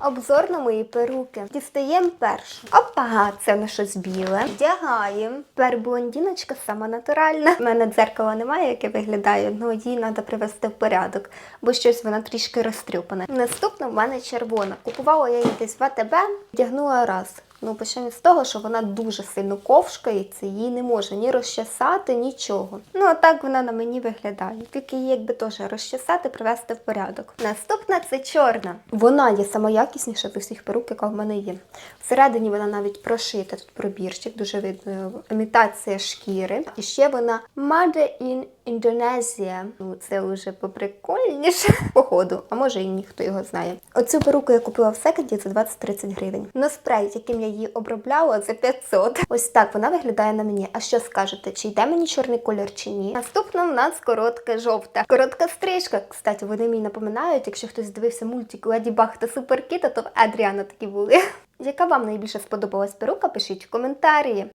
Обзор на мої перуки. Дістаємо першу. Опа, це на щось біле. Вдягаємо. Тепер блондіночка сама натуральна. У мене дзеркала немає, яке виглядає, але її треба привести в порядок, бо щось вона трішки розтрюпана. Наступна в мене червона. Купувала я її десь в АТБ, вдягнула раз. Ну, почнемо з того, що вона дуже сильно ковшкається, її не можна ні розчесати, нічого. Ну, а так вона на мені виглядає. Тільки її якби теж розчесати, привести в порядок. Наступна це чорна. Вона є самоякісніша з усіх перук, яка в мене є. Всередині вона навіть прошита, тут пробірчик, дуже видно його. імітація шкіри. І ще вона Made in Indonesia. Ну, це вже поприкольніше, походу, а може і ніхто його знає. Оцю перуку я купила в секонді за 20-30 гривень. На спрей, яким я її обробляла, за 500. Ось так вона виглядає на мені. А що скажете, чи йде мені чорний колір чи ні? Наступна в нас коротка жовта. Коротка стрижка. Кстати, вони мені напоминають, якщо хтось дивився мультик Леді Баг та Суперкіта, то в Адріана такі були. Яка вам найбільше сподобалась перука? Пишіть в коментарі.